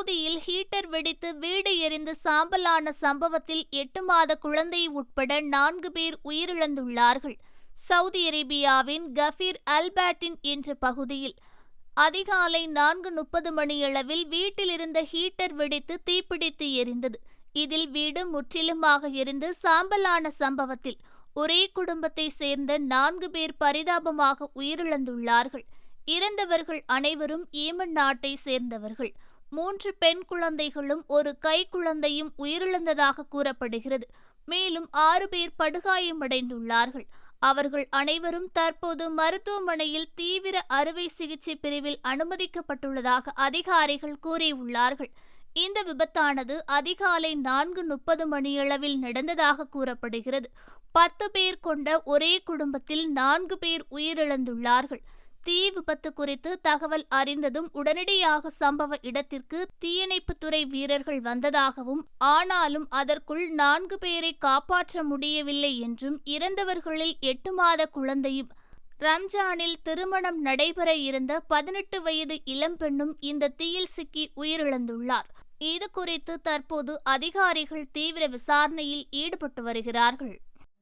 சவுதியில் ஹீட்டர் வெடித்து வீடு எரிந்து சாம்பலான சம்பவத்தில் எட்டு மாத குழந்தை உட்பட நான்கு பேர் உயிரிழந்துள்ளார்கள். சவுதி அரேபியாவின் கஃபீர் அல்பேட்டின் என்ற பகுதியில் அதிகாலை நான்கு முப்பது மணியளவில் வீட்டில் இருந்த ஹீட்டர் வெடித்து தீப்பிடித்து எரிந்தது. இதில் வீடு முற்றிலுமாக எரிந்து சாம்பலான சம்பவத்தில் ஒரே குடும்பத்தை சேர்ந்த நான்கு பேர் பரிதாபமாக உயிரிழந்துள்ளார்கள். இறந்தவர்கள் அனைவரும் ஈமன் நாட்டை சேர்ந்தவர்கள். மூன்று பெண் குழந்தைகளும் ஒரு கை குழந்தையும் உயிரிழந்ததாக கூறப்படுகிறது. மேலும் ஆறு பேர் படுகாயமடைந்துள்ளார்கள். அவர்கள் அனைவரும் தற்போது மருத்துவமனையில் தீவிர அறுவை சிகிச்சை பிரிவில் அனுமதிக்கப்பட்டுள்ளதாக அதிகாரிகள் கூறியுள்ளார்கள். இந்த விபத்தானது அதிகாலை நான்கு முப்பது மணியளவில் நடந்ததாக கூறப்படுகிறது. பத்து பேர் கொண்ட ஒரே குடும்பத்தில் நான்கு பேர் உயிரிழந்துள்ளார்கள். தீ விபத்து குறித்து தகவல் அறிந்ததும் உடனடியாக சம்பவ இடத்திற்கு தீயணைப்புத்துறை வீரர்கள் வந்ததாகவும் ஆனாலும் அதற்குள் நான்கு பேரை காப்பாற்ற முடியவில்லை என்றும் இறந்தவர்களில் எட்டு மாத குழந்தையும் ரம்ஜானில் திருமணம் நடைபெற இருந்த பதினெட்டு வயது இளம்பெண்ணும் இந்த தீயில் சிக்கி உயிரிழந்துள்ளார். இது குறித்து தற்போது அதிகாரிகள் தீவிர விசாரணையில் ஈடுபட்டு வருகிறார்கள்.